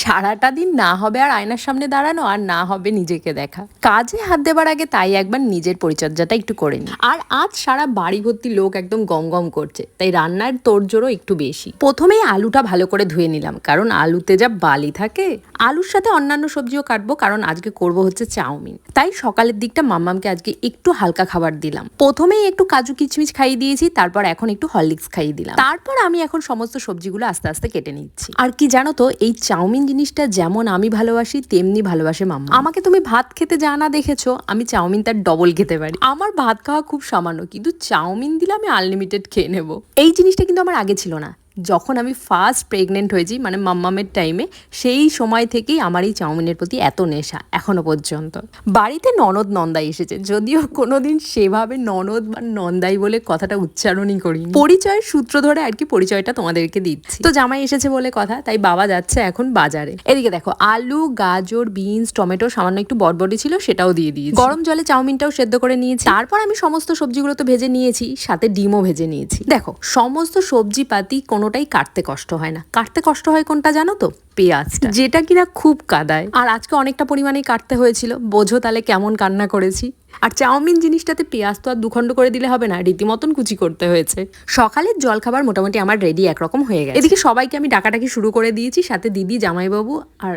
সারাটা দিন না হবে আর আয়নার সামনে দাঁড়ানো আর না হবে নিজেকে দেখা। কাজে হাত দেবার আগে তাই একবার নিজের পরিচর্যাটা একটু করে নি আর আজ সারা বাড়ি ভর্তি লোক একদম গম গম করছে, তাই রান্নার তোড়জোড়ও একটু বেশি। প্রথমেই আলুটা ভালো করে ধুয়ে নিলাম, কারণ আলুতে যা বালি থাকে, আলুর সাথে অন্যান্য সবজিও কাটবো, কারণ আজকে করব হচ্ছে চাউমিন। তাই সকালের দিকটা মাম্মামকে আজকে একটু হালকা খাবার দিলাম। প্রথমেই একটু কাজু কিচমিচ খাইয়ে দিয়েছি, তারপর এখন একটু হরলিক্স খাইয়ে দিলাম। তারপর আমি এখন সমস্ত সবজিগুলো আস্তে আস্তে কেটে নিচ্ছি। আর কি জানো তো, এই চাউমিন জিনিসটা যেমন আমি ভালোবাসি তেমনি ভালোবাসে মাম্মা। আমাকে তুমি ভাত খেতে যা না দেখেছ আমি চাউমিন তার ডবল খেতে পারি। আমার ভাত খাওয়া খুব সামান্য কিন্তু চাউমিন দিলে আমি আনলিমিটেড খেয়ে নেব। এই জিনিসটা কিন্তু আমার আগে ছিল না। যখন আমি ফার্স্ট প্রেগনেন্ট হয়েছি মানে মাম্মামের টাইমে সেই সময় থেকেই আমার এই চাউমিনের প্রতি এত নেশা, এখনও পর্যন্ত। বাড়িতে ননদ নন্দাই এসেছে, যদিও কোনোদিন সেভাবে ননদ বা নন্দাই বলে কথাটা উচ্চারণই করি পরিচয়ের সূত্র ধরে আর কি পরিচয়টা তোমাদেরকে দিচ্ছি। তো জামাই এসেছে বলে কথা, তাই বাবা যাচ্ছে এখন বাজারে। এদিকে দেখো, আলু, গাজর বিনস টমেটো সামান্য একটু বটবটি ছিল, সেটাও দিয়ে দিয়েছি। গরম জলে চাউমিনটাও সেদ্ধ করে নিয়েছি। তারপর আমি সমস্ত সবজিগুলো তো ভেজে নিয়েছি, সাথে ডিমও ভেজে নিয়েছি। দেখো, সমস্ত সবজি পাতি কোনোটাই কাটতে কষ্ট হয় না। কাটতে কষ্ট হয় কোনটা জানো তো? পেঁয়াজটা। যেটা কিনা খুব কাদায়। আর আজকে অনেকটা পরিমাণেই কাটতে হয়েছিল। বোঝো তাহলে কেমন কান্না করেছি। আর চাউমিন জিনিসটাতে পেঁয়াজ তো আর দুখণ্ড করে দিলে হবে না রীতিমতন কুচি করতে হয়েছে। সকালের জলখাবার মোটামুটি আমার রেডি একরকম হয়ে গেছে। এদিকে সবাইকে আমি ডাকাটাকি শুরু করে দিয়েছি সাথে দিদি জামাইবাবু আর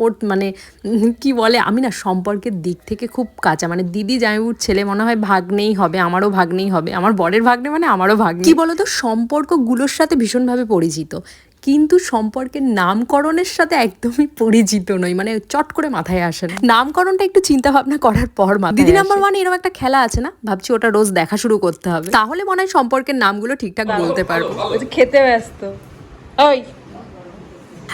ওর মানে কি বলে আমি না সম্পর্কের দিক থেকে খুব কাঁচা। মানে দিদি জামাইবুর ছেলে মনে হয় ভাগ্নেই হবে আমারও ভাগ্নেই হবে। আমার বরের ভাগ্নে মানে আমারও ভাগ্নে। কি বলতো সম্পর্কগুলোর সাথে ভীষণভাবে পরিচিত। কিন্তু সম্পর্কের নামকরণের সাথে একদমই পরিচিত নই। মানে চট করে মাথায় আসে না। নামকরণটা একটু চিন্তা ভাবনা করার পর মাথায় দিদি নাম্বার ওয়ান এরকম একটা খেলা আছে না? ভাবছি ওটা রোজ দেখা শুরু করতে হবে। তাহলে মনে হয় সম্পর্কের নামগুলো ঠিকঠাক বলতে পারব। খেতে ব্যস্ত। ওই।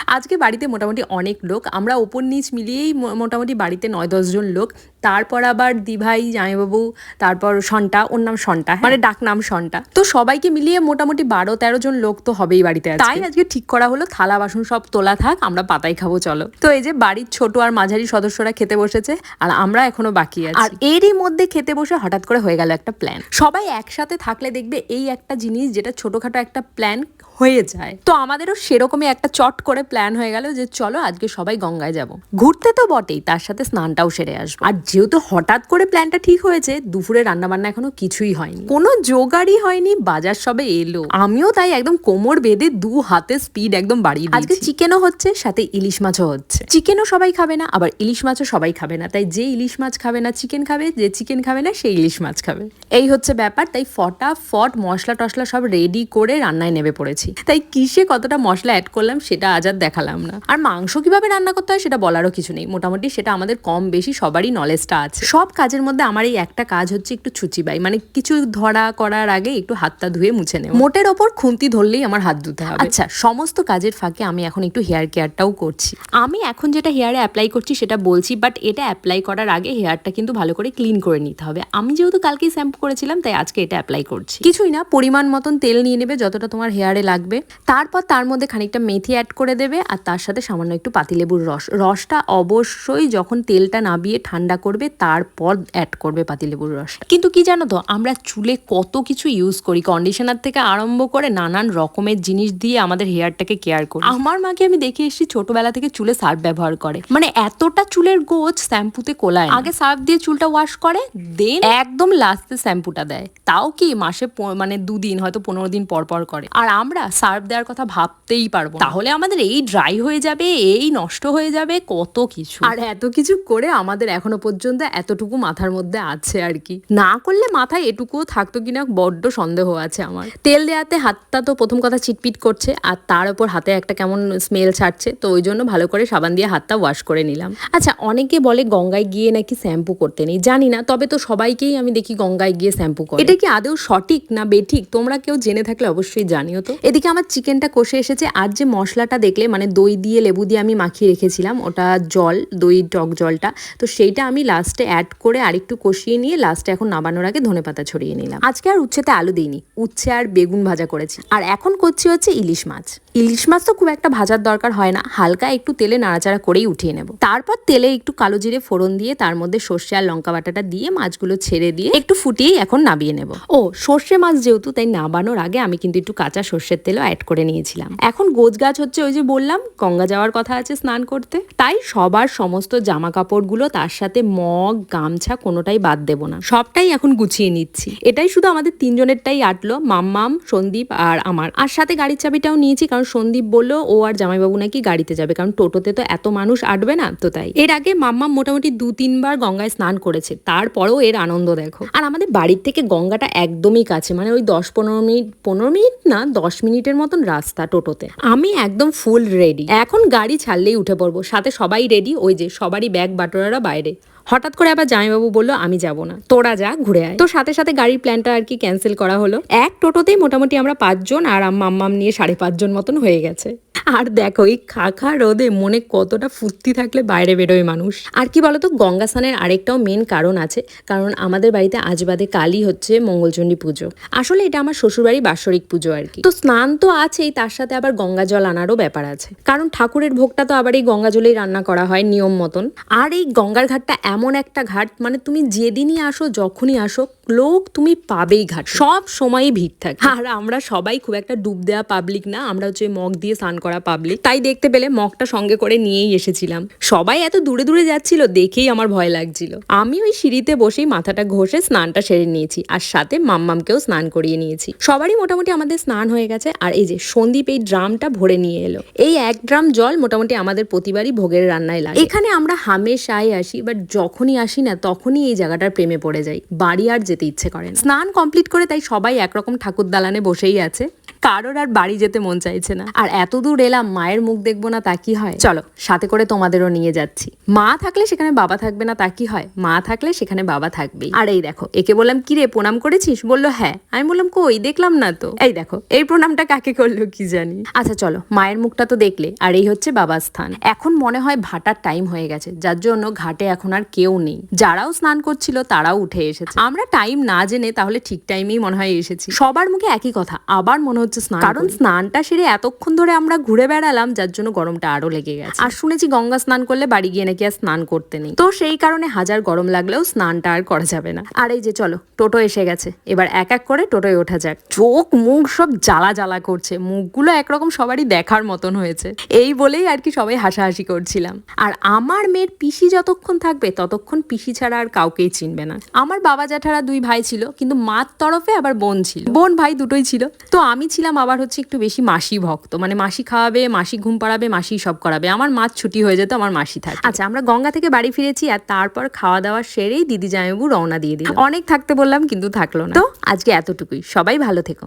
আজকে বাড়িতে মোটামুটি অনেক লোক আমরা ওপর নিচ মিলিয়েই মোটামুটি বাড়িতে নয় দশজন লোক। তারপর আবার দিভাই জামাইবাবু তারপর সন্টা ওর নাম সন্টা হ্যাঁ, মানে ডাক নাম সন্টা। তো সবাইকে মিলিয়ে মোটামুটি বারো তেরো জন লোক তো হবেই বাড়িতে তাই আজকে ঠিক করা হলো থালা বাসন সব তোলা থাক আমরা পাতাই খাব চলো। তো এই যে বাড়ির ছোট আর মাঝারি সদস্যরা খেতে বসেছে আর আমরা এখনও বাকি আছি। আর এরই মধ্যে খেতে বসে হঠাৎ করে হয়ে গেল একটা প্ল্যান সবাই একসাথে থাকলে দেখবে এই একটা জিনিস যেটা ছোটখাটো একটা প্ল্যান হয়ে যায়। তো আমাদেরও সেরকমই একটা চট করে প্ল্যান হয়ে গেল যে চলো আজকে সবাই গঙ্গায় যাব। ঘুরতে তো বটেই তার সাথে স্নানটাও সেরে আসব। আর যেহেতু হঠাৎ করে প্ল্যানটা ঠিক হয়েছে দুপুরে রান্না বান্না এখনও কিছুই হয়নি। কোনো জোগাড়ই হয়নি বাজার সবে এলো। আমিও তাই একদম কোমর বেঁধে দু হাতে স্পিড একদম বাড়িয়ে আজকে চিকেনও হচ্ছে সাথে ইলিশ মাছও হচ্ছে। চিকেনও সবাই খাবে না আবার ইলিশ মাছও সবাই খাবে না। তাই যে ইলিশ মাছ খাবে না চিকেন খাবে যে চিকেন খাবে না সেই ইলিশ মাছ খাবে। এই হচ্ছে ব্যাপার তাই ফটাফট মশলা টশলা সব রেডি করে রান্নায় নেমে পড়েছি। তাই কিসে কতটা মশলা অ্যাড করলাম সেটা আজ আর দেখালাম না। আর মাংস কীভাবে রান্না করতে হয় সেটা বলারও কিছু নেই। মোটামুটি সেটা আমাদের কম বেশি সবারই নলেজটা আছে। সব কাজের মধ্যে আমার এই একটা কাজ হচ্ছে একটু ছুচিবাই মানে কিছু ধরা করার আগে একটু হাতটা ধুয়ে মুছে নেব। মোটের ওপর খুন্তি ধরলেই আমার হাত ধুতে হবে। আচ্ছা সমস্ত কাজের ফাঁকে আমি এখন একটু হেয়ার কেয়ারটাও করছি। আমি এখন যেটা হেয়ারে অ্যাপ্লাই করছি সেটা বলছি বাট এটা অ্যাপ্লাই করার আগে হেয়ারটা কিন্তু ভালো করে ক্লিন করে নিতে হবে। আমি যেহেতু কালকেই শ্যাম্পু করেছিলাম তাই আজকে এটা অ্যাপ্লাই করছি। কিছুই না পরিমাণ মতন তেল নিয়ে নেবে যতটা তোমার হেয়ারে লাগবে। তারপর তার মধ্যে খানিকটা মেথি অ্যাড করে দেবে আর তার সাথে সামান্য একটু পাতিলেবুর রস। রসটা অবশ্যই যখন তেলটা নাবিয়ে ঠান্ডা করবে, তারপর অ্যাড করবে পাতিলেবুর রসটা। কিন্তু কি জানো তো, আমরা চুলে কত কিছু ইউজ করি। কন্ডিশনার থেকে আরম্ভ করে নানান রকমের জিনিস দিয়ে আমাদের হেয়ারটাকে কেয়ার করি। আমার মাকে আমি দেখে এসেছি ছোটবেলা থেকে চুলে সার্ফ ব্যবহার করে। মানে এতটা চুলের গোছ শ্যাম্পুতে কোলায়। আগে সার্ফ দিয়ে চুলটা ওয়াশ করে দেন একদম লাস্টে শ্যাম্পুটা দেয়। তাও কি মাসে মানে দুদিন, হয়তো পনেরো দিন পর পর করে। আর আমরা সার্ফ দেওয়ার কথা ভাবতেই পারব তাহলে আমাদের এই ড্রাই হয়ে যাবে, এই নষ্ট হয়ে যাবে কত কিছু। আর এত কিছু করে আমাদের এখনও পর্যন্ত এতটুকু মাথার মধ্যে আছে আর কি। না করলে মাথায় এটুকুও থাকতো কিনা বড্ড সন্দেহ আছে আমার। তেল দেওয়াতে হাতটা তো প্রথম কথা চিটপিট করছে, আর তার উপর হাতে একটা কেমন স্মেল ছাড়ছে, তো ওই জন্য ভালো করে সাবান দিয়ে হাতটা ওয়াশ করে নিলাম। আচ্ছা অনেকে বলে গঙ্গায় গিয়ে নাকি শ্যাম্পু করতে নেই, জানি না, তবে তো সবাইকেই আমি দেখি গঙ্গায় গিয়ে শ্যাম্পু করে। এটা কি আদৌ সঠিক না বেঠিক? তোমরা কেউ জেনে থাকলে অবশ্যই জানিও তো। এদিকে আমার চিকেনটা কষে এসেছে, আর যে মশলাটা দেখলে মানে দই দিয়ে লেবু দিয়ে আমি মাখিয়ে রেখেছিলাম, ওটা জল, দই টক জলটা, তো সেইটা আমি লাস্টে অ্যাড করে আরেকটু কষিয়ে নিয়ে লাস্টে এখন নামানোর আগে ধনে পাতা ছড়িয়ে নিলাম। আজকে আর উচ্ছেতে আলু দিইনি, উচ্ছে আর বেগুন ভাজা করেছি। আর এখন করছি হচ্ছে ইলিশ মাছ। ইলিশ মাছ তো খুব একটা ভাজার দরকার হয় না। হালকা একটু তেলে নাড়াচাড়া করেই উঠিয়ে নেব। তারপর তেলে একটু কালো জিরে ফোড়ন দিয়ে তার মধ্যে সর্ষে আর লঙ্কা বাটাটা দিয়ে মাছগুলো ছেড়ে দিয়ে একটু ফুটিয়েই এখন নাবিয়ে নেব। ও, সর্ষে মাছ যেহেতু তাই নাবানোর আগে আমি কিন্তু একটু কাঁচা সর্ষের তেলও অ্যাড করে নিয়েছিলাম। এখন গোছ গাছ হচ্ছে ওই যে বললাম, গঙ্গা যাওয়ার কথা আছে স্নান করতে। তাই সবার সমস্ত জামা কাপড়গুলো তার সাথে মগ, গামছা কোনোটাই বাদ দেব না। সবটাই এখন গুছিয়ে নিচ্ছি। এটাই শুধু আমাদের তিনজনেরটাই আটলো, মাম্মাম, সন্দীপ আর আমার। আর সাথে গাড়ির চাবিটাও নিয়েছি, কারণ সন্দীপ বলল, ও আর জামাইবাবু নাকি গাড়িতে যাবে, কারণ টোটোতে তো এত মানুষ আটবে না। তো তাই। এর আগে মাম্মা মোটামুটি দু তিনবার গঙ্গায় স্নান করেছে, তারপরেও এর আনন্দ দেখো। আর আমাদের বাড়ির থেকে গঙ্গাটা একদমই কাছে মানে ওই দশ পনেরো মিনিট পনেরো মিনিট না, দশ মিনিটের মতন রাস্তা টোটোতে। আমি একদম ফুল রেডি। এখন গাড়ি ছাড়লেই উঠে পড়ব, সাথে সবাই রেডি, ওই যে সবারই ব্যাগ বাটোরারা বাইরে। হঠাৎ করে আবার জামাইবাবু বলল, আমি যাব না, তোরা যা, ঘুরে আয়। তো সাথে সাথে গাড়ির প্ল্যানটা আর কি ক্যান্সেল করা হলো। এক টোটোতেই মোটামুটি আমরা পাঁচজন আর মাম্মাম নিয়ে সাড়ে পাঁচজন মতন হয়ে গেছে। আর দেখো, এই খাখা রোদে মনে কতটা ফুর্তি থাকলে বাইরে বেরোয় মানুষ। আর কি বলতো গঙ্গা স্নানের আরেকটাও মেন কারণ আছে। কারণ আমাদের বাড়িতে আজ বাদে কালই হচ্ছে মঙ্গলচণ্ডী পুজো। আসলে এটা আমার শ্বশুরবাড়ি বাৎসরিক পুজো আর কি। তো স্নান তো আছেই, তার সাথে আবার গঙ্গা জল আনারও ব্যাপার আছে। কারণ ঠাকুরের ভোগটা তো আবার এই গঙ্গা জলেই রান্না করা হয় নিয়ম মতন। আর এই গঙ্গার ঘাটটা এমন একটা ঘাট মানে তুমি যেদিনই আসো, যখনই আসো লোক তুমি পাবেই ঘাট। সব সময়ই ভিড় থাকে। আর আমরা সবাই খুব একটা ডুব দেওয়া পাবলিক না আমরা হচ্ছে মগ দিয়ে স্নান করা পাবলিক তাই দেখতে পেলে মগটা সঙ্গে করে নিয়েই এসেছিলাম। সবাই এত দূরে দূরে যাচ্ছিল দেখেই আমার ভয় লাগছিল। আমি ওই সিঁড়িতে বসেই মাথাটা ঘষে স্নানটা সেরে নিয়েছি আর সাথে মাম্মামকেও স্নান করিয়ে নিয়েছি। সবারই মোটামুটি আমাদের স্নান হয়ে গেছে আর এই যে সন্দীপ এই ড্রামটা ভরে নিয়ে এলো। এই এক ড্রাম জল মোটামুটি আমাদের প্রতিবারই ভোগের রান্নায় লাগে। এখানে আমরা হামেশাই আসি বাট যখনই আসি না তখনই এই জায়গাটার প্রেমে পড়ে যাই। বাড়ি আর যেতে ইচ্ছে করে স্নান কমপ্লিট করে তাই সবাই একরকম ঠাকুর দালানে বসেই আছে। কারোর আর বাড়ি যেতে মন চাইছে না। আর এত দূর এলাম, মায়ের মুখ দেখব না তা কি হয়? চলো, সাথে করে তোমাদেরও নিয়ে যাচ্ছি। মা থাকলে সেখানে বাবা থাকবে না তা কি হয়? মা থাকলে সেখানে বাবা থাকবেই। আর এই দেখো, একে বললাম কি রে প্রণাম করেছিস? বলল হ্যাঁ। আমি বললাম, কই? দেখলাম না তো। এই দেখো, এই প্রণামটা কাকে করল কি জানি। আচ্ছা চলো, মায়ের মুখটা তো দেখলে, আর এই হচ্ছে বাবার স্থান। এখন মনে হয় ভাটার টাইম হয়ে গেছে, যার জন্য ঘাটে এখন আর কেউ নেই। যারাও স্নান করছিল, তারাও উঠে এসেছে। আমরা টাইম না জেনে তাহলে ঠিক টাইমেই মনে হয় এসেছি। সবার মুখে একই কথা, আবার মনে হচ্ছে স্নান কারণ স্নানটা সেরে এতক্ষণ ধরে আমরা ঘুরে বেড়ালাম যার জন্য গরমটা আরও লেগে গেছে। আর শুনেছি গঙ্গা স্নান করলে বাড়ি গিয়ে নাকি আর স্নান করতে নেই। তো সেই কারণে হাজার গরম লাগলেও স্নানটা আর করা যাবে না। আর এই যে চলো টোটো এসে গেছে। এবার এক এক করে টোটোয় ওঠা যাক। চোখ মুখ সব জ্বালা জ্বালা করছে মুখগুলো একরকম সবারই দেখার মতন হয়েছে। এই বলেই আর কি সবাই হাসাহাসি করছিলাম। আর আমার মেয়ের পিসি যতক্ষণ থাকবে ততক্ষণ পিসি ছাড়া আর কাউকেই চিনবে না। আমার বাবা জ্যাঠারা দুই ভাই ছিল কিন্তু মার তরফে আবার বোন ছিল। বোন ভাই দুটোই ছিল। তো আমি ছিলাম আবার হচ্ছে একটু বেশি মাসি ভক্ত। মানে মাসি খাওয়াবে মাসি ঘুম পাড়াবে মাসি সব করাবে। আমার মাছ ছুটি হয়ে যেত আমার মাসি থাকে। আচ্ছা আমরা গঙ্গা থেকে বাড়ি ফিরেছি আর তারপর খাওয়া দাওয়া সেরেই দিদি জামাইবু রওনা দিয়ে দিল। অনেক থাকতে বললাম কিন্তু থাকল না। তো আজকে এতটুকুই। সবাই ভালো থেকো।